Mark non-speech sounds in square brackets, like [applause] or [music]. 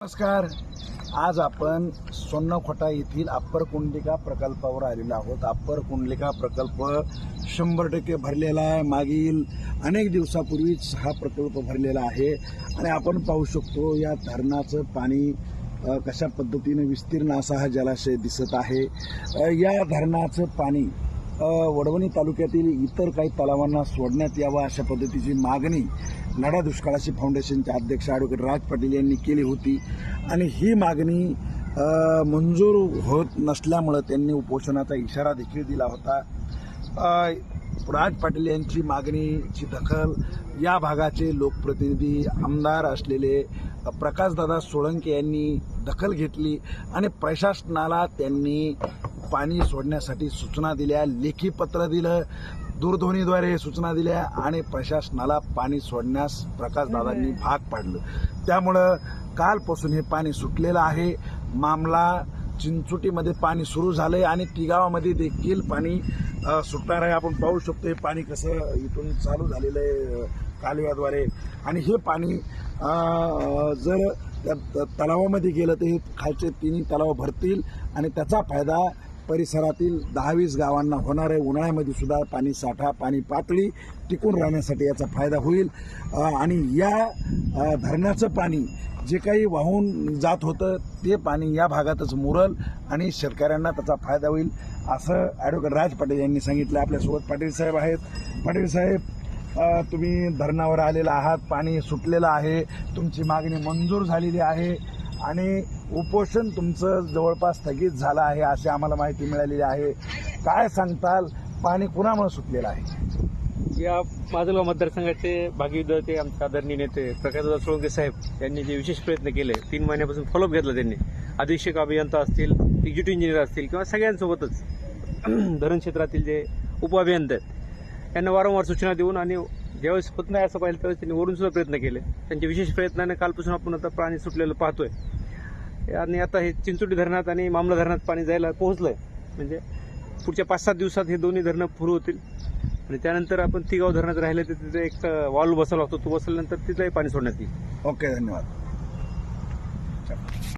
नमस्कार. आज आपण सोन्नखोटा येथील अप्पर कुंडलिका प्रकल्पावर आलेलो आहोत. अप्पर कुंडलिका प्रकल्प शंभर टक्के भरलेला आहे. मागील अनेक दिवसापूर्वीच हा प्रकल्प भरलेला आहे. आणि आपण पाहू शकतो या धरणाचं पाणी कशा पद्धतीने विस्तीर्ण असा हा जलाशय दिसत आहे. या धरणाचं पाणी वडवणी तालुक्यातील इतर काही तलावांना सोडण्यात यावं अशा पद्धतीची मागणी लढा दुष्काळाशी फाउंडेशनचे अध्यक्ष ॲडव्होकेट राज पाटील यांनी केली होती. आणि ही मागणी मंजूर होत नसल्यामुळं त्यांनी उपोषणाचा इशारा देखील दिला होता. राज पाटील यांची मागणीची दखल या भागाचे लोकप्रतिनिधी आमदार असलेले प्रकाशदादा सोळंके यांनी दखल घेतली आणि प्रशासनाला त्यांनी पाणी सोडण्यासाठी सूचना दिल्या लेखी पत्र दिलं दूरध्वनीद्वारे सूचना दिल्या आणि प्रशासनाला पाणी सोडण्यास प्रकाशदादांनी भाग पाडलं. त्यामुळं कालपासून हे पाणी सुटलेलं आहे. मामला चिंचोटीमध्ये पाणी सुरू झालंय आणि तिगावामध्ये देखील पाणी सुटणार आहे. आपण पाहू शकतो हे पाणी कसं इथून चालू झालेलं आहे कालव्याद्वारे. आणि हे पाणी जर त्या तलावामध्ये गेलं तर हे खालचे तिन्ही तलाव भरतील आणि त्याचा फायदा परिसरातील दहावीस गावांना होणारे उन्हाळ्यामध्ये सुद्धा पाणी साठा पाणी पातळी टिकून राहण्यासाठी याचा फायदा होईल. आणि या धरणाचं पाणी जे काही वाहून जात होतं ते पाणी या भागातच मुरल आणि शेतकऱ्यांना त्याचा फायदा होईल असं ॲडव्होकेट राज पाटील यांनी सांगितलं. आपल्यासोबत पाटील साहेब आहेत. पाटील साहेब तुम्ही धरणावर आलेला आहात पाणी सुटलेलं आहे तुमची मागणी मंजूर झालेली आहे. आणि उपोषण तुमचं जवळपास स्थगित झालं आहे अशी आम्हाला माहिती मिळालेली आहे. काय सांगताल? पाणी कुणामुळे सुटलेलं आहे? या माजलगाव मतदारसंघाचे भागीदार आमचे आदरणीय नेते प्रकाशदादा सोळंके साहेब यांनी जे विशेष प्रयत्न केले तीन महिन्यापासून फॉलोअप घेतला त्यांनी. अधीक्षक अभियंता असतील एक्झिक्युटिव्ह इंजिनियर असतील किंवा सगळ्यांसोबतच [clears throat] धरण क्षेत्रातील जे उपअभियंते आहेत यांना वारंवार सूचना देऊन आणि ज्यावेळेस होत नाही असं पाहिलं त्यावेळेस त्यांनी वरून सुद्धा प्रयत्न केले. त्यांच्या विशेष प्रयत्नाने कालपासून आपण आता पाणी सुटलेलं पाहतोय. आणि आता हे चिंचोटी धरणात आणि मामला धरणात पाणी जायला पोहोचलंय. म्हणजे पुढच्या पाच सात दिवसात हे दोन्ही धरणं फुरू होतील. आणि त्यानंतर आपण तिगाव धरणात राहिले तर तिथे एक वॉल्व बसवला होतो. तो बसवल्यानंतर तिथंही पाणी सोडण्यात येईल. ओके धन्यवाद.